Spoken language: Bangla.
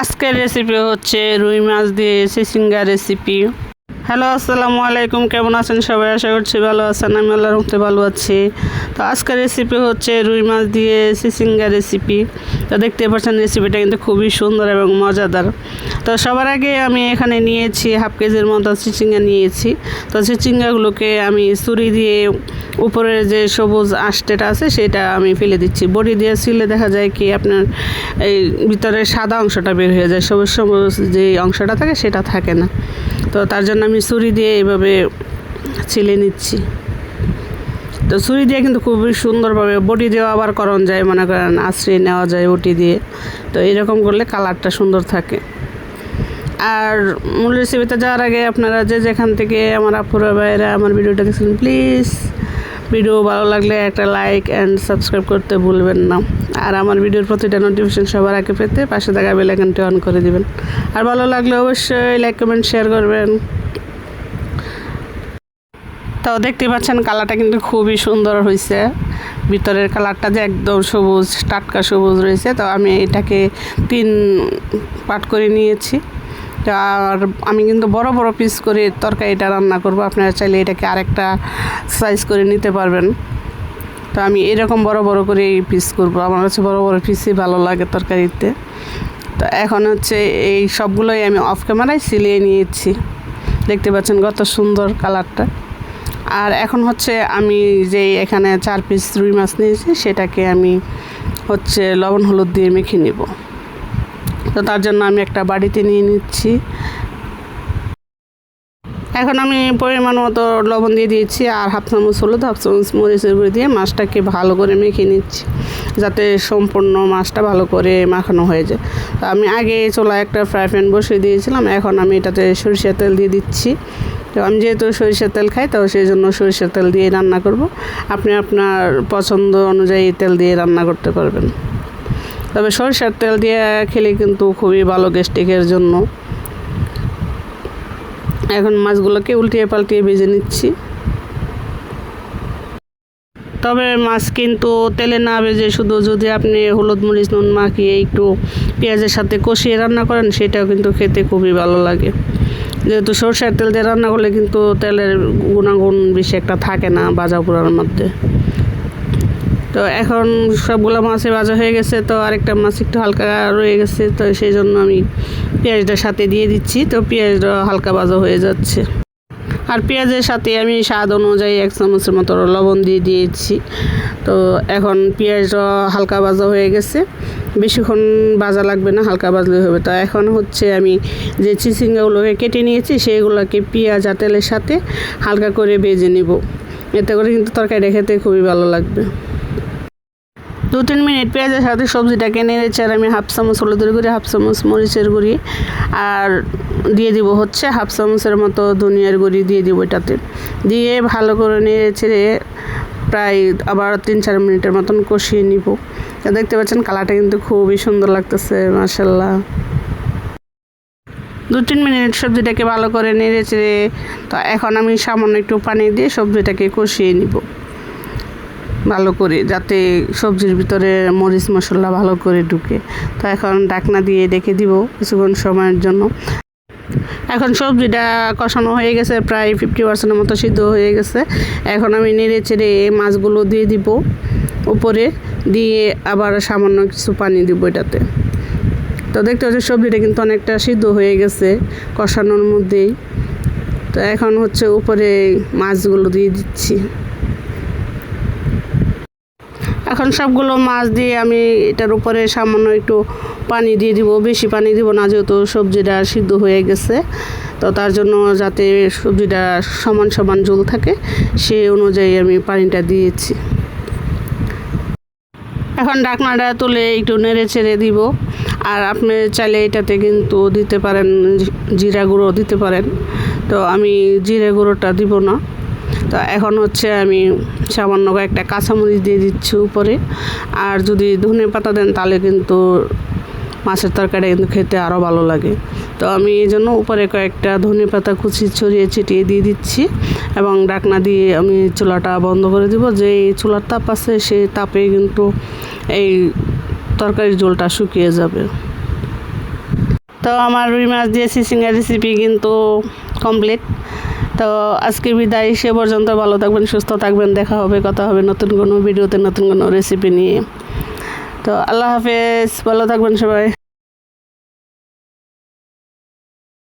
আজকের রেসিপি হচ্ছে রুই মাছ দিয়ে সিসিঙ্গা রেসিপি হ্যালো আসসালামু আলাইকুম, কেমন আছেন সবাই? আশা করছি ভালো আছেন, আমি আল্লাহ মধ্যে ভালো আছি। তো আজকের রেসিপি হচ্ছে রুই মাছ দিয়ে সিসিঙ্গা রেসিপি তো দেখতে পাচ্ছেন রেসিপিটা কিন্তু খুবই সুন্দর এবং মজাদার। তো সবার আগে আমি এখানে নিয়েছি হাফ কেজির মতো চিচিঙ্গা নিয়েছি। তো চিচিঙ্গাগুলোকে আমি ছুরি দিয়ে উপরের যে সবুজ আঁশটেটা আছে, সেটা আমি ফেলে দিচ্ছি। বড়ি দিয়ে ছিলে দেখা যায় কি আপনার এই ভিতরে সাদা অংশটা বের হয়ে যায়, সবুজ সবুজ যে অংশটা থাকে সেটা থাকে না। তো তার জন্য আমি ছুরি দিয়ে এইভাবে ছিলে নিচ্ছি। তো ছুরি দিয়ে কিন্তু খুবই সুন্দরভাবে বটি দিয়েও আবার করণ যায়, মনে করেন আশ্রয় নেওয়া যায় বটি দিয়ে। তো এরকম করলে কালারটা সুন্দর থাকে। আর মূল রেসিপিতে যাওয়ার আগে আপনারা যে যেখান থেকে আমার আপুরা ভাইয়েরা আমার ভিডিওটা দেখছেন প্লিজ ভিডিও ভালো লাগলে একটা লাইক অ্যান্ড সাবস্ক্রাইব করতে ভুলবেন না। আর আমার ভিডিওর প্রতিটা নোটিফিকেশন সবার আগে পেতে পাশে থাকা বেলাইকনটি অন করে দিবেন। আর ভালো লাগলে অবশ্যই লাইক কমেন্ট শেয়ার করবেন। তো দেখতে পাচ্ছেন কালারটা কিন্তু খুবই সুন্দর হয়েছে ভিতরের কালারটা যে একদম সবুজ, টাটকা সবুজ রয়েছে তো আমি এটাকে তিন পাট করে নিয়েছি। আর আমি কিন্তু বড় বড় পিস করে তরকারিটা রান্না করব। আপনারা চাইলে এটাকে আরেকটা সাইজ করে নিতে পারবেন। তো আমি এরকম বড় বড় করে পিস করব। আমার কাছে বড় বড় পিসই ভালো লাগে তরকারিতে। তো এখন হচ্ছে এই সবগুলোই আমি অফ ক্যামেরায় সিলিয়ে নিয়েছি। দেখতে পাচ্ছেন কত সুন্দর কালারটা। আর এখন হচ্ছে আমি যে এখানে চার পিস রুই মাছ নিয়েছি, সেটাকে আমি হচ্ছে লবণ হলুদ দিয়ে মেখে নেব। তো তার জন্য আমি একটা বাড়িতে নিয়ে নিচ্ছি। এখন আমি পরিমাণ মতো লবণ দিয়ে দিয়েছি আর হাফ চামচ হলুদ, হাফ চামচ মরিচের গুঁড়ি দিয়ে মাছটাকে ভালো করে মেখে নিচ্ছি, যাতে সম্পূর্ণ মাছটা ভালো করে মাখানো হয়ে যায়। তো আমি আগে চোলা একটা ফ্রাই প্যান বসিয়ে দিয়েছিলাম, এখন আমি এটাতে সরিষার তেল দিয়ে দিচ্ছি। তো আমি যেহেতু সরিষার তেল খাই, তো সেই জন্য সরিষার তেল দিয়ে রান্না করব। আপনি আপনার পছন্দ অনুযায়ী তেল দিয়ে রান্না করতে পারবেন। তবে সরিষার তেল দিয়ে খেলে কিন্তু খুবই ভালো গ্যাস্ট্রিকের জন্য। এখন মাছগুলোকে উল্টিয়ে পাল্টিয়ে ভেজে নিচ্ছি। তবে মাছ কিন্তু তেলে না ভেজে শুধু যদি আপনি হলুদ মরিচ, নুন মাখিয়ে একটু পেঁয়াজের সাথে কষিয়ে রান্না করেন, সেটাও কিন্তু খেতে খুবই ভালো লাগে। যেহেতু সরষের তেল দিয়ে রান্না করলে কিন্তু তেলের গুণাগুণ বেশি একটা থাকে না ভাজা পোড়ার মধ্যে। তো এখন সবগুলো মাছে ভাজা হয়ে গেছে, তো আরেকটা মাছ একটু হালকা রয়ে গেছে, তো সেই জন্য আমি পেঁয়াজটা সাথে দিয়ে দিচ্ছি, তো পেঁয়াজটা হালকা ভাজা হয়ে যাচ্ছে। আর পেঁয়াজের সাথে আমি স্বাদ অনুযায়ী এক চামচের মতো লবণ দিয়ে দিয়েছি। তো এখন পেঁয়াজটা হালকা ভাজা হয়ে গেছে, বেশিক্ষণ ভাজা লাগবে না, হালকা ভাজলে হবে। তো এখন হচ্ছে আমি যে চিচিঙ্গাগুলোকে কেটে নিয়েছি, সেইগুলোকে পেঁয়াজ আর তেলের সাথে হালকা করে ভেজে নিব। এতে করে কিন্তু তরকারিটা খেতে খুবই ভালো লাগবে। দু তিন মিনিট পেঁয়াজের সাথে সবজিটাকে নেড়েছে আর আমি হাফ চামচ হলুদের গুঁড়ি, হাফ চামচ মরিচের গুঁড়ি আর দিয়ে দিব হচ্ছে হাফ চামচের মতো ধনিয়ার গুঁড়ি দিয়ে দিব এটাতে। দিয়ে ভালো করে নেড়ে ছেড়ে প্রায় আবার তিন চার মিনিটের মতন কষিয়ে নিব। দেখতে পাচ্ছেন কালারটা কিন্তু খুবই সুন্দর লাগতেছে মার্শাল্লাহ দু তিন মিনিট সবজিটাকে ভালো করে নেড়ে চেড়ে, তো এখন আমি সামান্য একটু পানি দিয়ে সবজিটাকে কষিয়ে নিব। ভালো করে, যাতে সবজির ভিতরে মরিচ মশলা ভালো করে ঢুকে। তো এখন ডাকনা দিয়ে রেখে দিব কিছুক্ষণ সময়ের জন্য। এখন সবজিটা কষানো হয়ে গেছে, প্রায় ফিফটি পার্সেন্টের মতো সিদ্ধ হয়ে গেছে। এখন আমি নেড়ে চেড়ে মাছগুলো দিয়ে দিব উপরে, দিয়ে আবার সামান্য কিছু পানি দিব এটাতে। তো দেখতে হচ্ছে সবজিটা কিন্তু অনেকটা সিদ্ধ হয়ে গেছে কষানোর মধ্যেই। তো এখন হচ্ছে উপরে মাছগুলো দিয়ে দিচ্ছি। এখন সবগুলো মাছ দিয়ে আমি এটার উপরে সামান্য একটু পানি দিয়ে দিব, বেশি পানি দিব না যেহেতু সবজিটা সিদ্ধ হয়ে গেছে। তো তার জন্য যাতে সবজিটা সমান সমান জল থাকে সেই অনুযায়ী আমি পানিটা দিয়েছি। এখন ডাকনাটা তুলে একটু নেড়ে ছেড়ে দিব। আর আপনি চাইলে এটাতে কিন্তু দিতে পারেন, জিরা গুঁড়ো দিতে পারেন। তো আমি জিরে গুঁড়োটা দিব না। তো এখন হচ্ছে আমি সামান্য কয়েকটা কাঁচামরিচ দিয়ে দিচ্ছি উপরে। আর যদি ধনে পাতা দেন তাহলে কিন্তু মাছের তরকারি কিন্তু খেতে আরও ভালো লাগে। তো আমি এই জন্য উপরে কয়েকটা ধনে পাতা কুচি ছড়িয়ে ছিটিয়ে দিয়ে দিচ্ছি এবং ডাকনা দিয়ে আমি চুলাটা বন্ধ করে দিব। যে চুলার তাপ আছে সেই তাপে কিন্তু এই তরকারির ঝোলটা শুকিয়ে যাবে। তো আমার রুই মাছ দিয়ে সিসিংয়ের রেসিপি কিন্তু কমপ্লিট তো আজকে বিদায়, সে পর্যন্ত ভালো থাকবেন, সুস্থ থাকবেন, দেখা হবে, কথা হবে নতুন কোনো ভিডিওতে, নতুন কোনো রেসিপি নিয়ে। তো আল্লাহ হাফেজ, ভালো থাকবেন সবাই।